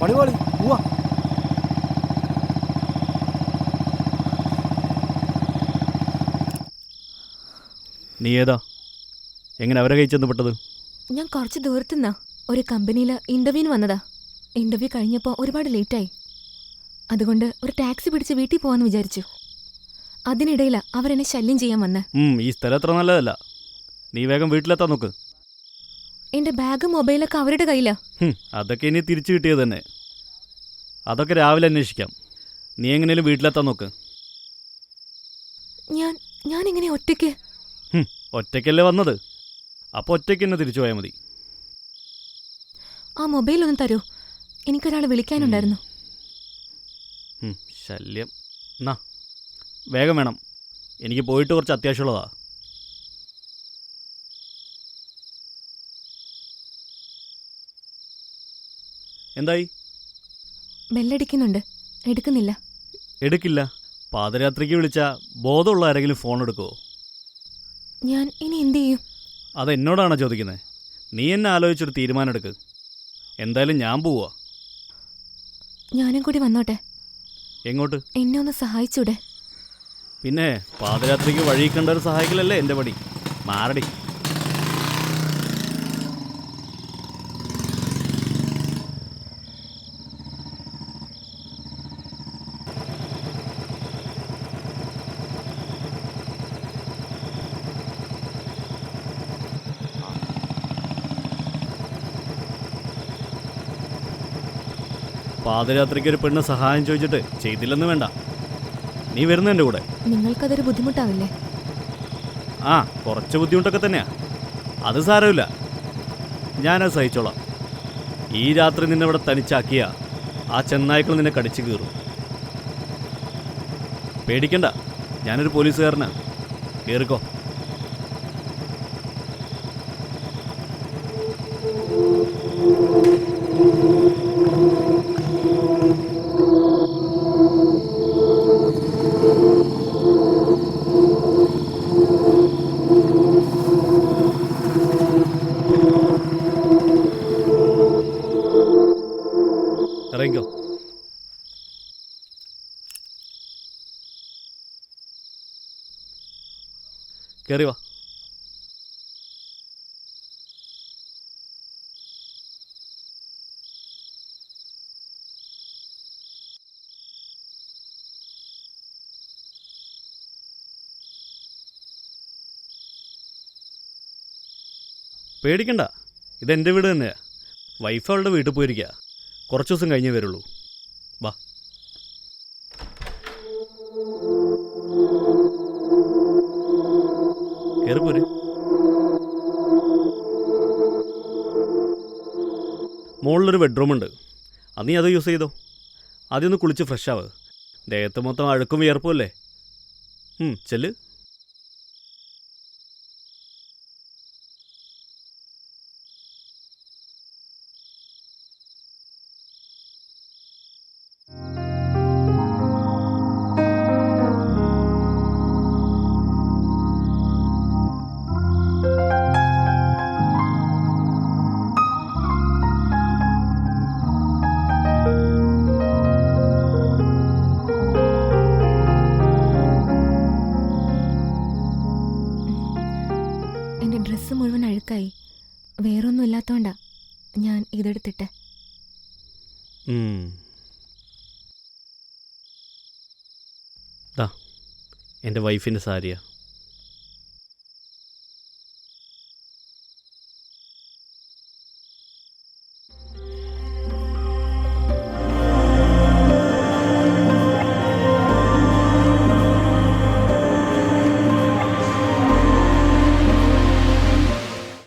പണിപാളി പോവാ. നീ ഏതാ? എങ്ങനെ അവരെ കൈ ചെന്നപ്പെട്ടത് ഞാൻ കുറച്ച് ദൂരത്തുനിന്നാ ഒരു കമ്പനിയിൽ ഇന്റർവ്യൂവിന് വന്നതാ. ഇന്റർവ്യൂ കഴിഞ്ഞപ്പോൾ ഒരുപാട് ലേറ്റായി അതുകൊണ്ട് ഒരു ടാക്സി പിടിച്ച് വീട്ടിൽ പോവാന്ന് വിചാരിച്ചു. അതിനിടയിലാ അവരെന്നെ ശല്യം ചെയ്യാൻ വന്ന്. ഈ സ്ഥലം അത്ര നല്ലതല്ല. നീ വേഗം വീട്ടിലെത്താൻ നോക്ക്. എന്റെ ബാഗും മൊബൈലൊക്കെ അവരുടെ കയ്യിലാ. അതൊക്കെ ഇനി തിരിച്ചു കിട്ടിയത് തന്നെ. അതൊക്കെ രാവിലെ അന്വേഷിക്കാം. നീ എങ്ങനെയും വീട്ടിലെത്താൻ നോക്ക്. ഞാൻ ഞാൻ ഇങ്ങനെ ഒറ്റയ്ക്ക് ഒറ്റയ്ക്കല്ലേ വന്നത്? അപ്പോൾ ഒറ്റയ്ക്ക് തന്നെ തിരിച്ചു പോയാൽ മതി. ആ മൊബൈൽ ഒന്ന് തരൂ. എനിക്കൊരാൾ വിളിക്കാനുണ്ടായിരുന്നു. ശല്യം. എന്നാ വേഗം വേണം. എനിക്ക് പോയിട്ട് കുറച്ച് അത്യാവശ്യമുള്ളതാ. എന്തായി? ബെല്ലടിക്കുന്നുണ്ട്. എടുക്കുന്നില്ല. എടുക്കില്ല. പാതിരാത്രിക്ക് വിളിച്ച ബോധമുള്ള ആരെങ്കിലും ഫോൺ എടുക്കുമോ ഞാൻ ഇനി എന്ത് ചെയ്യും? അത് എന്നോടാണോ ചോദിക്കുന്നത് നീ എന്നെ ആലോചിച്ചൊരു തീരുമാനം എടുക്ക്. എന്തായാലും ഞാൻ പോവാ. ഞാനും കൂടി വന്നോട്ടെ. എങ്ങോട്ട്? എന്നെ ഒന്ന് സഹായിച്ചൂടെ? പിന്നെ പാതിരാത്രിക്ക് വഴി കണ്ടവർ സഹായിക്കലല്ലേ എന്റെ പടി? മാറടി. പാതിരാത്രിക്ക് ഒരു പെണ്ണ് സഹായം ചോദിച്ചിട്ട് ചെയ്തില്ലെന്ന് വേണ്ട. നീ വരുന്ന എന്റെ കൂടെ. നിങ്ങൾക്കതൊരു ബുദ്ധിമുട്ടാവില്ലേ? ആ കുറച്ച് ബുദ്ധിമുട്ടൊക്കെ തന്നെയാ. അത് സാരമില്ല. ഞാനത് സഹിച്ചോളാം. ഈ രാത്രി നിന്നെ ഇവിടെ തനിച്ചാക്കിയ ആ ചെന്നായ്ക്കൾ നിന്നെ കടിച്ചു കീറും. പേടിക്കണ്ട. ഞാനൊരു പോലീസുകാരനാ. കയറിക്കോ കയറി വാ. പേടിക്കണ്ട. ഇതെന്റെ വീട് തന്നെയാ. വൈഫ് അവളുടെ വീട്ടിൽ പോയിരിക്കുക കുറച്ച് ദിവസം കഴിഞ്ഞേ വരുള്ളൂ. വാ. കയറി പോരെ. മുകളിലൊരു ബെഡ്റൂമുണ്ട് അത് നീ അത് യൂസ് ചെയ്തോ? ആദ്യം ഒന്ന് കുളിച്ച് ഫ്രഷ് ആവ്. ദേഹത്ത് മൊത്തം അഴുക്കും വിയർപ്പും അല്ലേ? ഉം, ചെല്ല്. ഡ്രസ്സ് മുഴുവൻ അഴുക്കായി. വേറൊന്നും ഇല്ലാത്തോണ്ടാ ഞാൻ ഇതെടുത്തിട്ടെ. എന്റെ വൈഫിന്റെ സാരിയാ.